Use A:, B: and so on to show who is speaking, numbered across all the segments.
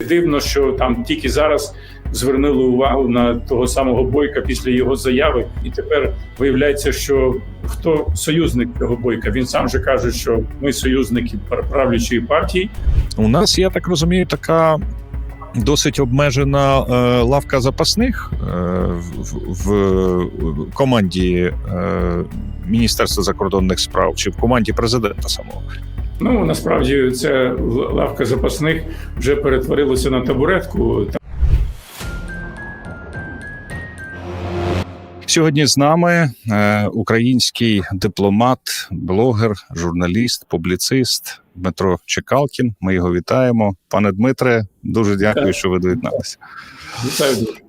A: Дивно, що там тільки зараз звернули увагу на того самого бойка після його заяви, і тепер виявляється, що хто союзник цього бойка. Він сам же каже, що ми союзники правлячої партії.
B: У нас, я так розумію, така досить обмежена е, лавка запасних е, в, команді е, Міністерства закордонних справ чи в команді президента самого.
A: Ну насправді ця лавка запасних вже перетворилася на табуретку.
B: Сьогодні з нами український дипломат, блогер, журналіст, публіцист Дмитро Чекалкін. Ми його вітаємо. Пане Дмитре, дуже дякую, що ви доєдналися.
A: Вітаю дуже.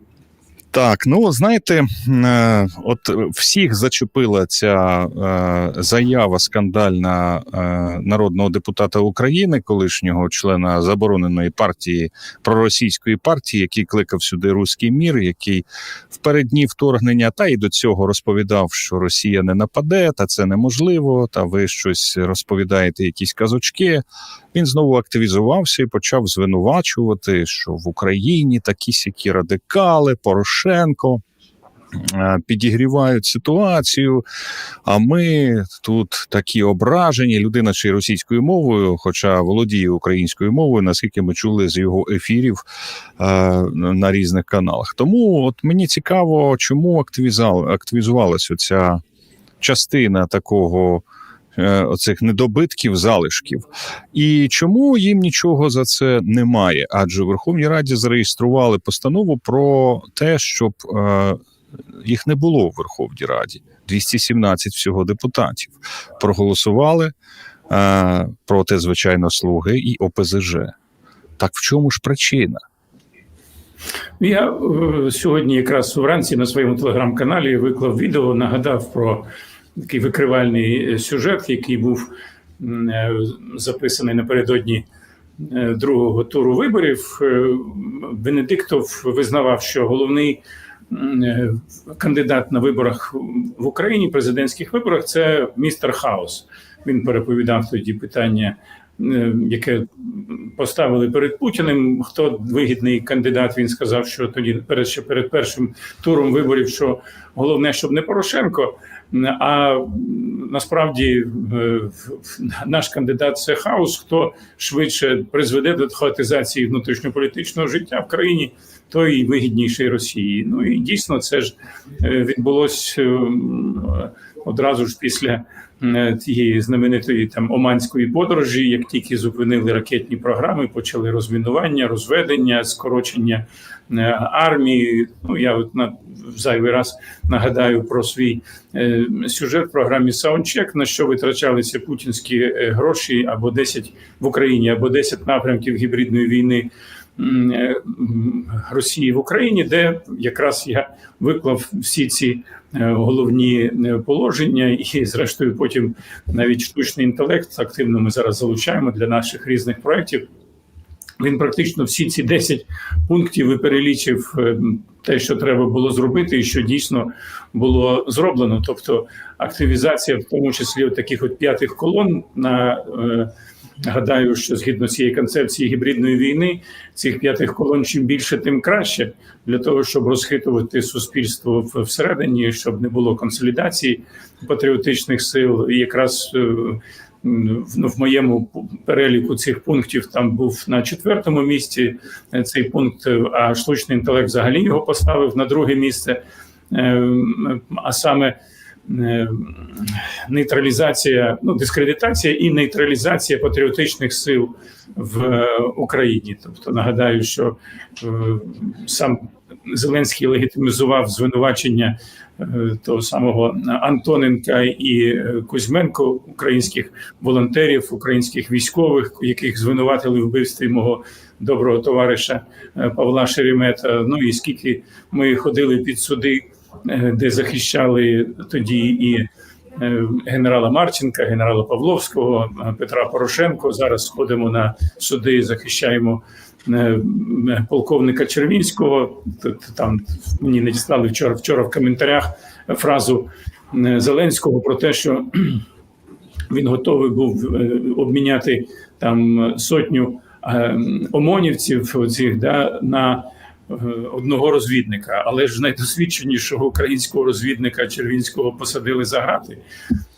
B: Так, ну знаєте, е, от всіх зачепила ця е, заява скандальна е, народного депутата України, колишнього члена забороненої партії проросійської партії, який кликав сюди руський мір, який в переддні вторгнення та й до цього розповідав, що Росія не нападе, та це неможливо. Та ви щось розповідаєте, якісь казочки. Він знову активізувався і почав звинувачувати, що в Україні такі сякі радикали, Порошенко. е, Підігрівають ситуацію, а ми тут такі ображені. Людина й російською мовою, хоча володіє українською мовою, наскільки ми чули з його ефірів е, на різних каналах. Тому от мені цікаво, чому активізувалася ця частина такого оцих недобитків, залишків. І чому їм нічого за це немає? Адже в Верховній Раді зареєстрували постанову про те, щоб е, їх не було в Верховній Раді. 217 всього депутатів проголосували е, проти, звичайно, слуги і ОПЗЖ. Так в чому ж причина?
A: Я е, сьогодні, якраз вранці на своєму телеграм-каналі виклав відео, нагадав про такий викривальний е, сюжет, який був е, записаний напередодні е, другого туру виборів. Венедиктов визнавав, що головний кандидат на виборах в Україні, президентських виборах, це містер Хаус. Він переповідав тоді питання, яке поставили перед Путіним. Хто вигідний кандидат? Він сказав, що тоді перед ще перед першим туром виборів, що головне, щоб не Порошенко. А насправді е, наш кандидат це хаос. Хто швидше призведе до хаотизації внутрішньополітичного життя в країні, той вигідніший Росії. Ну і дійсно це ж е, відбулось е, одразу ж після е, тієї знаменитої там оманської подорожі, як тільки зупинили ракетні програми, почали розмінування, розведення, скорочення е, армії. Ну я от на зайвий раз нагадаю про свій е, сюжет в програмі Саундчек, на що витрачалися путінські е, гроші або 10 в Україні, або 10 напрямків гібридної війни. е, Росії в Україні, де якраз я виклав всі ці е, головні е, положення, і зрештою потім навіть штучний інтелект активно ми зараз залучаємо для наших різних проєктів. Він практично всі ці 10 пунктів і перелічив е, те, що треба було зробити, і що дійсно було зроблено. Тобто активізація, в тому числі от таких от п'ятих колон на е, гадаю, що згідно цієї концепції гібридної війни, цих п'ятих колон чим більше, тим краще для того, щоб розхитувати суспільство всередині, щоб не було консолідації патріотичних сил, і якраз. е, в- ну, в моєму переліку цих пунктів там був на четвертому місці е, цей пункт, е, а штучний інтелект взагалі його поставив на друге місце. А саме нейтралізація, ну дискредитація і нейтралізація патріотичних сил в е, Україні. Тобто нагадаю, що е, сам Зеленський легітимізував звинувачення е, того самого Антоненка і е, Кузьменко, українських волонтерів, українських військових, яких звинуватили в вбивстві мого доброго товариша е, Павла Шеремета. Ну і скільки ми ходили під суди, е, де захищали тоді і е, генерала Марченка, генерала Павловського, е, Петра Порошенко. Зараз ходимо на суди, захищаємо е, полковника Червінського. Т- т- Там мені надіслали вчора вчора в коментарях фразу е, Зеленського про те, що він готовий був е, обміняти там сотню е, омонівців оцих, да, на е, одного розвідника, але ж найдосвідченішого українського розвідника Червінського посадили за грати.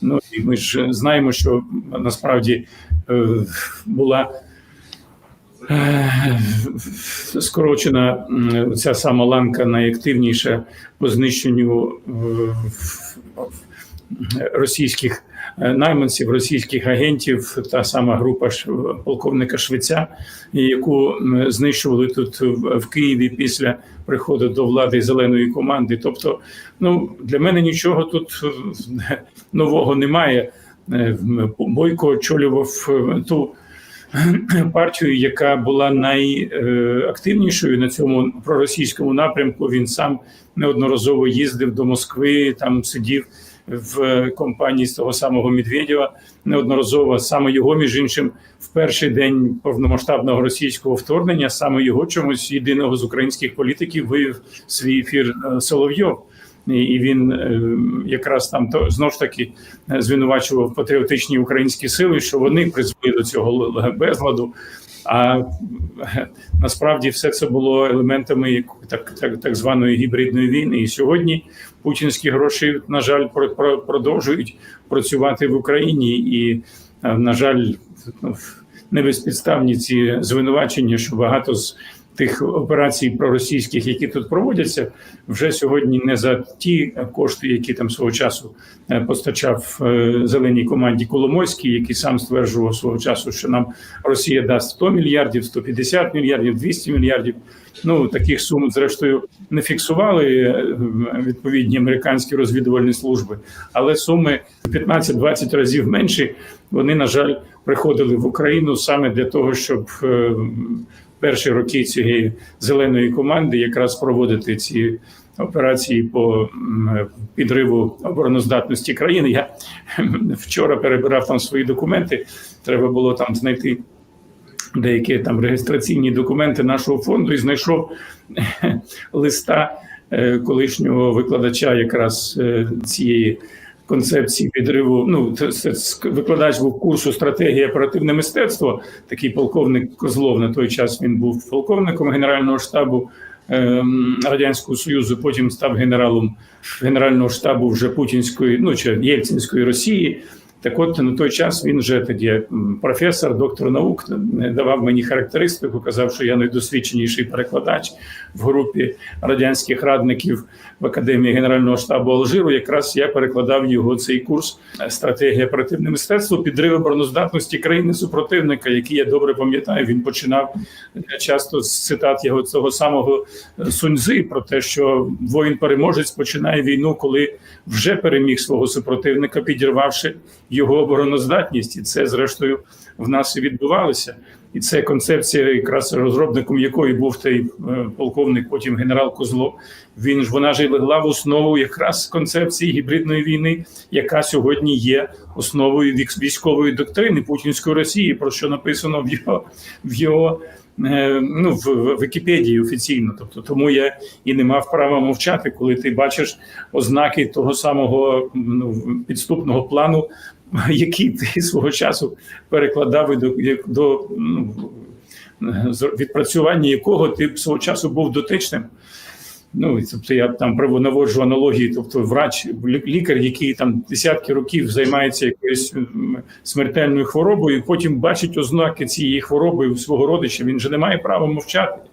A: Ну і ми ж знаємо, що насправді е, була е, скорочена ця сама ланка найактивніша по знищенню е, російських е, найманців, російських агентів, та сама група Ш- полковника Швеця, яку знищували тут в Києві після приходу до влади зеленої команди. Тобто, ну для мене нічого тут е, нового немає. Е, Бойко очолював е, ту партію, яка була найактивнішою на цьому проросійському напрямку. Він сам неодноразово їздив до Москви, там сидів в компанії з того самого Медведєва. Неодноразово саме його, між іншим, в перший день повномасштабного російського вторгнення, саме його чомусь єдиного з українських політиків вивів свій ефір е, Соловйов. І- він е, якраз там то знову ж таки е, звинувачував патріотичні українські сили, що вони призвели до цього безладу. А насправді все це було елементами так, так, так званої гібридної війни. І сьогодні путінські гроші, на жаль, про- про- продовжують працювати в Україні. І, е, на жаль, ну, небезпідставні ці звинувачення, що багато з тих операцій проросійських, які тут проводяться, вже сьогодні не за ті кошти, які там свого часу е, постачав е, зеленій команді Коломойський, який сам стверджував свого часу, що нам Росія дасть 100 мільярдів, 150 мільярдів, 200 мільярдів. Ну таких сум, зрештою, не фіксували е, відповідні американські розвідувальні служби, але суми в 15-20 разів менші. Вони, на жаль, приходили в Україну саме для того, щоб е, перші роки цієї зеленої команди якраз проводити ці операції по підриву обороноздатності країни. Я вчора перебирав там свої документи. Треба було там знайти деякі там реєстраційні документи нашого фонду і знайшов листа е, колишнього викладача якраз е, цієї концепції підриву. Ну, викладач був курсу стратегія оперативне мистецтво. Такий полковник Козлов на той час він був полковником Генерального штабу. ем, Радянського Союзу потім став генералом Генерального штабу вже Путінської, ну чи Єльцинської Росії. Так от на той час він вже тоді професор, доктор наук давав мені характеристику, казав, що я найдосвідченіший перекладач в групі радянських радників в академії Генерального штабу Алжиру. Якраз я перекладав його цей курс е, стратегія оперативне мистецтво, підрив обороноздатності країни супротивника, який я добре пам'ятаю. Він починав е, часто з цитат його цього самого е, Суньзи про те, що воїн-переможець починає війну, коли вже переміг свого супротивника, підірвавши його обороноздатність, і це зрештою в нас і відбувалося. І це концепція, якраз розробником якої був той е, полковник, потім генерал Козлов. Він ж вона ж і легла в основу якраз концепції гібридної війни, яка сьогодні є основою військової доктрини путінської Росії, про що написано в його в його. е, Ну, в Вікіпедії офіційно, тобто тому я і не мав права мовчати, коли ти бачиш ознаки того самого ну, підступного плану, який ти свого часу перекладав і до, до ну, відпрацювання якого ти свого часу був дотичним. Ну, тобто я там наводжу аналогії, тобто врач, лі- лікар, який там десятки років займається якоюсь смертельною хворобою, і потім бачить ознаки цієї хвороби у свого родича, він же не має права мовчати.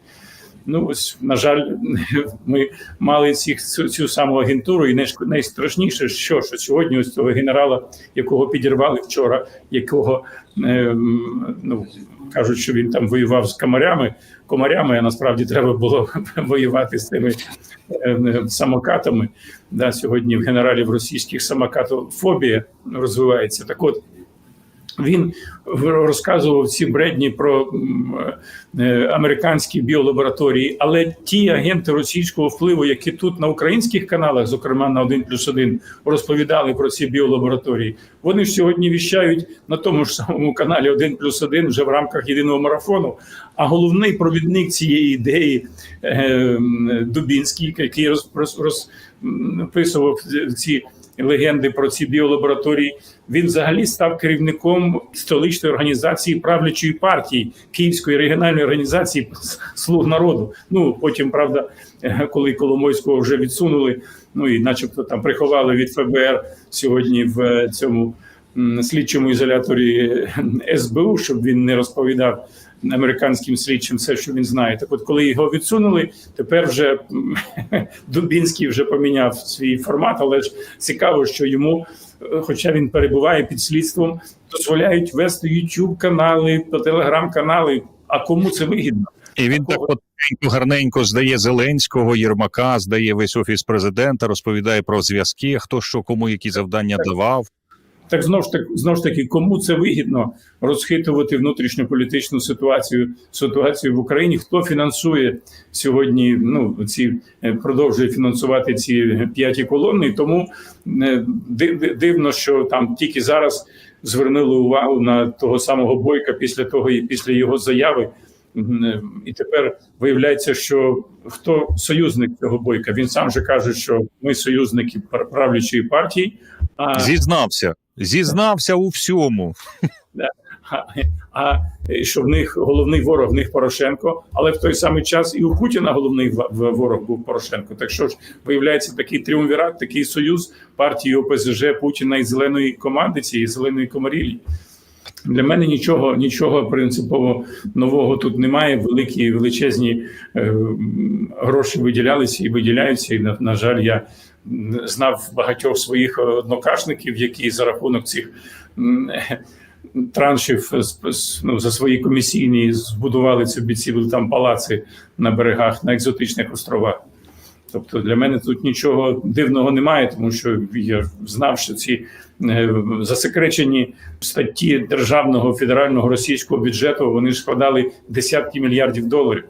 A: Ну, ось, на жаль, ми мали цих, цю, цю саму агентуру, і найстрашніше, що, що сьогодні ось цього генерала, якого підірвали вчора, якого ем, ну, кажуть, що він там воював з комарями, комарями, а насправді треба було воювати з тими ем, самокатами. Да, сьогодні в генералів російських самокатофобія розвивається. Так от він розказував ці бредні про е, американські біолабораторії, але ті агенти російського впливу, які тут на українських каналах, зокрема на 1 плюс 1, розповідали про ці біолабораторії, вони ж сьогодні віщають на тому ж самому каналі 1 плюс 1 вже в рамках єдиного марафону. А головний провідник цієї ідеї е, Дубінський, який роз, роз, розписував ці легенди про ці біолабораторії. Він взагалі став керівником столичної організації правлячої партії Київської регіональної організації Слуг народу. Ну потім, правда, е, коли Коломойського вже відсунули, ну і, начебто, там приховали від ФБР сьогодні в е, цьому слідчому ізоляторі СБУ, щоб він не розповідав американським слідчим все, що він знає. Так, от, коли його відсунули, тепер вже Дубінський вже поміняв свій формат, але ж цікаво, що йому, е, хоча він перебуває під слідством, дозволяють вести youtube канали, та телеграм-канали. А кому це вигідно?
B: І він так
A: Такого-
B: гарненько здає Зеленського, Єрмака, здає весь офіс президента, розповідає про зв'язки, хто що кому які завдання давав.
A: Так знов ж таки, знов ж таки, кому це вигідно розхитувати внутрішньополітичну ситуацію ситуацію в Україні? Хто фінансує сьогодні? Ну ці е, продовжує фінансувати ці п'яті колони. Тому е, див- дивно, що там тільки зараз звернули увагу на того самого бойка після того і після його заяви. Е, І тепер виявляється, що хто союзник цього бойка? Він сам же каже, що ми союзники правлячої партії. А
B: Зізнався, зізнався у всьому.
A: А, що в них головний ворог в них Порошенко, але в той самий час і у Путіна головний ворог був Порошенко. Так що ж виявляється такий тріумвірат, такий союз партії ОПЗЖ Путіна і зеленої команди цієї зеленої комарілі. Для мене нічого, нічого принципово нового тут немає. Великі величезні е, гроші виділялися і виділяються. І на, на жаль, я знав багатьох своїх однокашників, які за рахунок цих траншів ну, за свої комісійні збудували собі ці там палаци на берегах на екзотичних островах. Тобто для мене тут нічого дивного немає, тому що я знав, що ці е, засекречені статті державного федерального російського бюджету вони складали десятки мільярдів доларів.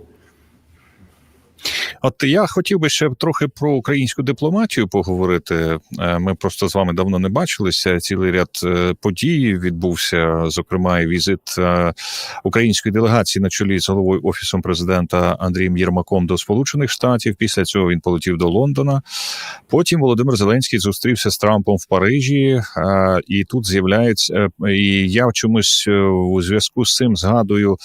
B: От я хотів би ще трохи про українську дипломатію поговорити. Е, Ми просто з вами давно не бачилися. Цілий ряд е, подій відбувся, зокрема, і візит е, української делегації на чолі з головою офісом президента Андрієм Єрмаком до Сполучених Штатів. Після цього він полетів до Лондона. Потім Володимир Зеленський зустрівся з Трампом в Парижі, і тут з'являється і я чомусь у зв'язку з цим згадую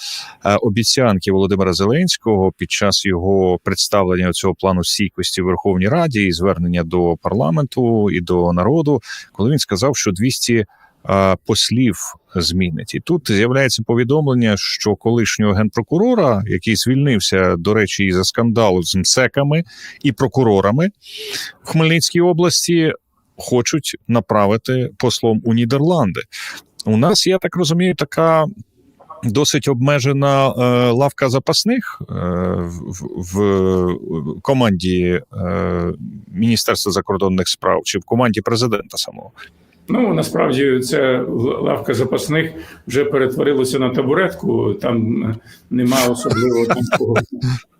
B: обіцянки Володимира Зеленського під час його представлення цього плану стійкості в Верховній Раді і звернення до парламенту і до народу, коли він сказав, що 200 е, послів змінить. І тут з'являється повідомлення, що колишнього генпрокурора, який звільнився, до речі, і за скандалу з МСЕКами і прокурорами в Хмельницькій області, хочуть направити послом у Нідерланди. У нас, я так розумію, така досить обмежена е, лавка запасних е, в, команді е, Міністерства закордонних справ чи в команді президента самого.
A: Ну насправді ця лавка запасних вже перетворилася на табуретку. Там нема особливо там кого,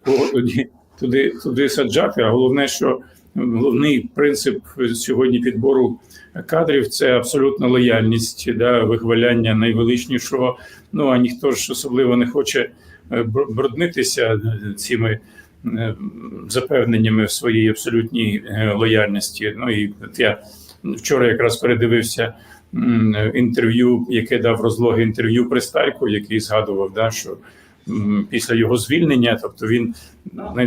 A: кого тоді туди, туди саджати. А головне, що головний принцип сьогодні підбору кадрів це абсолютна лояльність, да, вихваляння найвеличнішого. Ну а ніхто ж особливо не хоче е, бруднитися цими е, запевненнями в своїй абсолютній е, лояльності. Ну і от я вчора якраз передивився інтерв'ю, яке дав розлоги інтерв'ю Пристайко, який згадував, да, що після його звільнення, тобто він,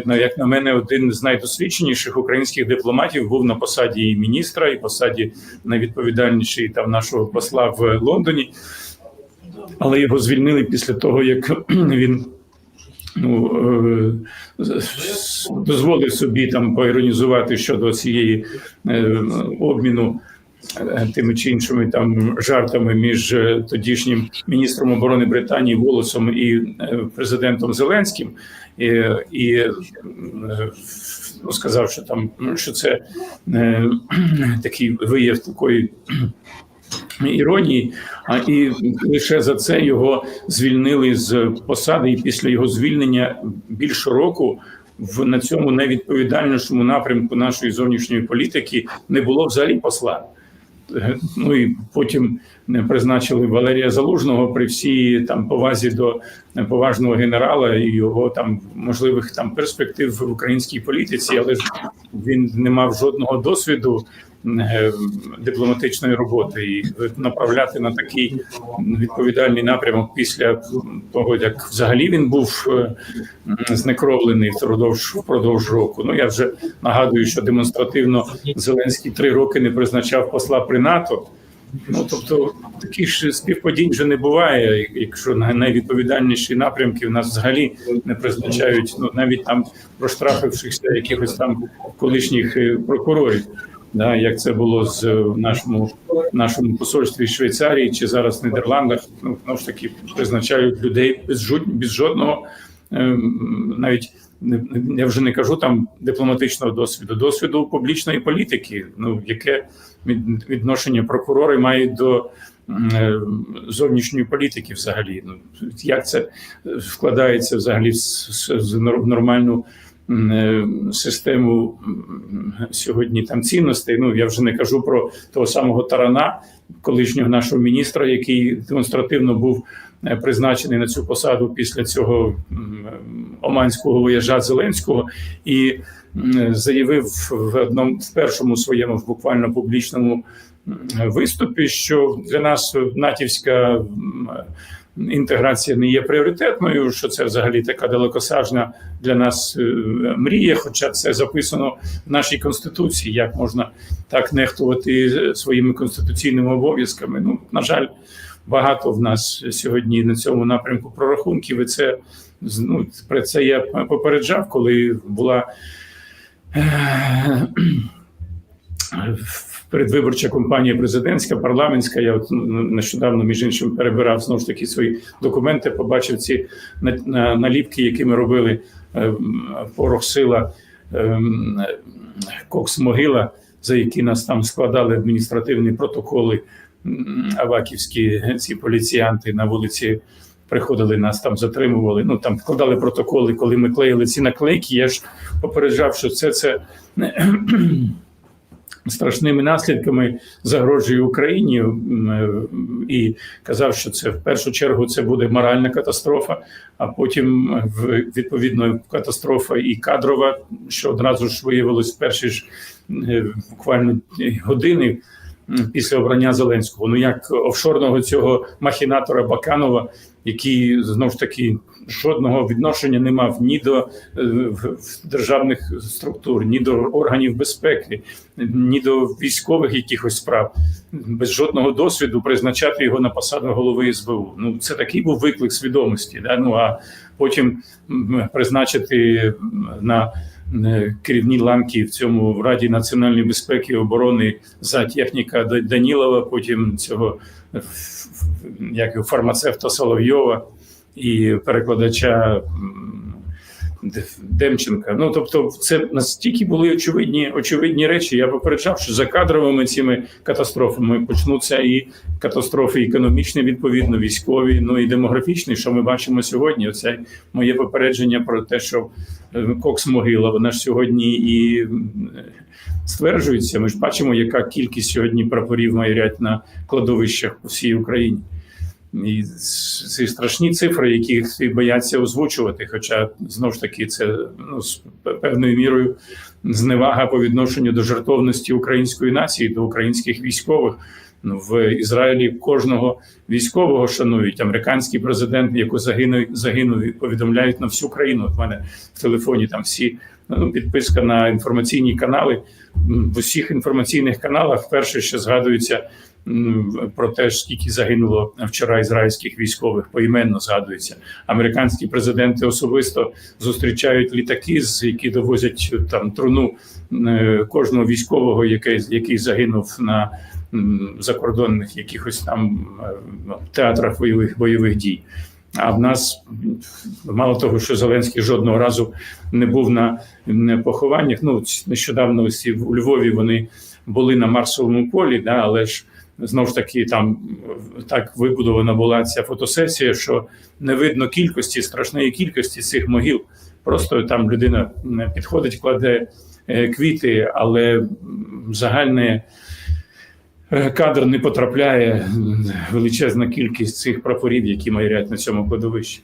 A: як на мене, один з найдосвідченіших українських дипломатів був на посаді і міністра, і посаді найвідповідальніший там нашого посла в Лондоні. Але його звільнили після того, як він ну, е, дозволив собі там поіронізувати щодо цієї е, обміну тими чи іншими там жартами між е, тодішнім міністром оборони Британії Волосом і е, президентом Зеленським, і, і е, ну, сказав, що там що це е, такий вияв такої. Іронії, а і лише за це його звільнили з посади, і після його звільнення більше року в на цьому найвідповідальнішому напрямку нашої зовнішньої політики не було взагалі посла. Е, Ну і потім не призначили Валерія Залужного при всій там повазі до поважного генерала і його там можливих там перспектив в українській політиці, але ж він не мав жодного досвіду е, дипломатичної роботи і направляти на такий відповідальний напрямок після того, як взагалі він був е, знекровлений впродовж впродовж року. Ну я вже нагадую, що демонстративно Зеленський три роки не призначав посла при НАТО. Ну тобто таких ж співпадінь вже не буває, якщо на найвідповідальніші напрямки в нас взагалі не призначають, ну навіть там проштрафившихся якихось там колишніх е, прокурорів. Да, як це було з е, нашому нашому посольстві Швейцарії чи зараз в Нідерландах, ну знову ж таки призначають людей без без жодного ем, навіть я вже не кажу там дипломатичного досвіду, досвіду публічної політики. Ну яке відношення прокурори мають до е, зовнішньої політики, взагалі. Ну як це вкладається взагалі в нормальну е, систему сьогодні там цінностей? Ну я вже не кажу про того самого Тарана, колишнього нашого міністра, який демонстративно був е, призначений на цю посаду після цього оманського вояжа Зеленського і заявив в одному в першому своєму буквально публічному виступі, що для нас натівська інтеграція не є пріоритетною, що це взагалі така далекосажна для нас е, мрія, хоча це записано в нашій конституції. Як можна так нехтувати своїми конституційними обов'язками? Ну на жаль, багато в нас сьогодні на цьому напрямку прорахунків. І це ну, про це я попереджав, коли була. Передвиборча кампанія президентська, парламентська. Я от нещодавно, між іншим, перебирав знову ж таки свої документи. Побачив ці на- на- наліпки, які ми робили е, порох сила, ем, кокс могила, за які нас там складали адміністративні протоколи. Аваківські ці поліціянти на вулиці приходили, нас там затримували. Ну там вкладали протоколи, коли ми клеїли ці наклейки. Я ж попереджав, що це це страшними наслідками загрожує Україні е, і казав, що це в першу чергу це буде моральна катастрофа, а потім е, відповідно катастрофа і кадрова, що одразу ж виявилось перші ж е, буквально години. Після обрання Зеленського, ну як офшорного цього махінатора Баканова, який знову ж таки жодного відношення не мав ні до е, державних структур, ні до органів безпеки, ні до військових якихось справ, без жодного досвіду призначати його на посаду голови СБУ. Ну це такий був виклик свідомості. Да? Ну а потім призначити на керівні ланки в цьому в Раді національної безпеки і оборони за техніка Данілова, потім цього е, як фармацевта Соловйова і перекладача Демченка. Ну тобто, це настільки були очевидні, очевидні речі. Я попереджав, що за кадровими цими катастрофами почнуться і катастрофи економічні, відповідно, військові, ну і демографічні, що ми бачимо сьогодні. Оце моє попередження про те, що е, Кокс Могила, вона ж сьогодні і е, стверджується. Ми ж бачимо, яка кількість сьогодні прапорів майорять на кладовищах по всій Україні. І ці страшні цифри, які всі бояться озвучувати. Хоча знову ж таки це ну, з певною мірою зневага по відношенню до жертовності української нації, до українських військових. Ну, в Ізраїлі кожного військового шанують. Американський президент, який загинув, загинув, повідомляють на всю країну. От мене в телефоні там всі ну, підписка на інформаційні канали. В усіх інформаційних каналах вперше ще згадується про те, скільки загинуло вчора ізраїльських військових, поіменно згадується. Американські президенти особисто зустрічають літаки, з які довозять там труну е, кожного військового, який, який загинув на закордонних якихось там театрах бойових бойових дій. А в нас мало того, що Зеленський жодного разу не був на похованнях. Ну нещодавно ось і в Львові вони були на Марсовому полі, да, але ж знову ж таки там так вибудована була ця фотосесія, що не видно кількості, страшної кількості цих могил. Просто там людина підходить, кладе е, квіти, але загальне кадр не потрапляє величезна кількість цих прапорів, які майорять на цьому кладовищі.